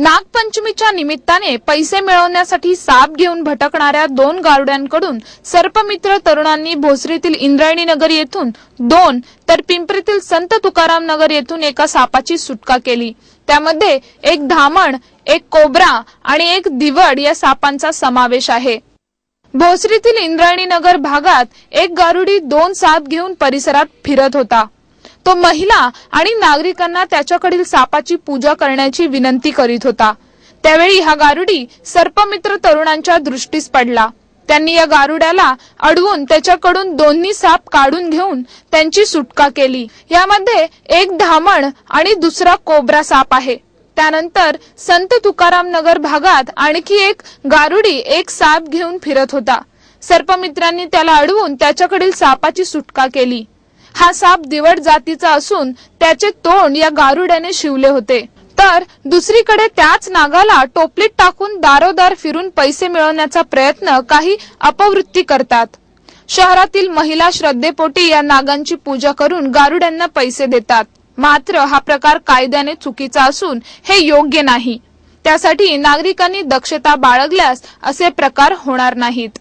नागपंचमीच्या निमित्ताने पैसे मिळवण्यासाठी साप घेऊन भटकणाऱ्या दोन गारुड्यांकडून सर्पमित्र तरुणांनी भोसरीतील इंद्रायणी नगर येथून दोन तर पिंपरीतील संत तुकाराम नगर येथून एका सापाची सुटका केली. त्यामध्ये एक धामण एक कोब्रा आणि एक दिवड या सापांचा समावेश आहे. भोसरीतील इंद्रायणी नगर भागात एक गारुडी दोन साप घेऊन परिसरात फिरत होता. तो महिला आणि नागरिकांना त्याच्याकडील सापाची पूजा करण्याची विनंती करीत होता. त्यावेळी हा गारुडी सर्पमित्र तरुणांच्या दृष्टीस पडला. त्यांनी या गारुड्याला अडवून त्याच्याकडून दोन्ही साप काढून घेऊन त्यांची सुटका केली. यामध्ये एक धामण आणि दुसरा कोबरा साप आहे. त्यानंतर संत तुकाराम नगर भागात आणखी एक गारुडी एक साप घेऊन फिरत होता. सर्पमित्रांनी त्याला अडवून त्याच्याकडील सापाची सुटका केली. हा साप दिवड जातीचा असून त्याचे तोंड या गारुड्याने शिवले होते. तर दुसरीकडे त्याच नागाला टोपलीत टाकून दारोदार फिरून पैसे मिळवण्याचा प्रयत्न काही अपवृत्ती करतात. शहरातील महिला श्रद्धेपोटी या नागांची पूजा करून गारुड्यांना पैसे देतात. मात्र हा प्रकार कायद्याने चुकीचा असून हे योग्य नाही. त्यासाठी नागरिकांनी दक्षता बाळगल्यास असे प्रकार होणार नाहीत.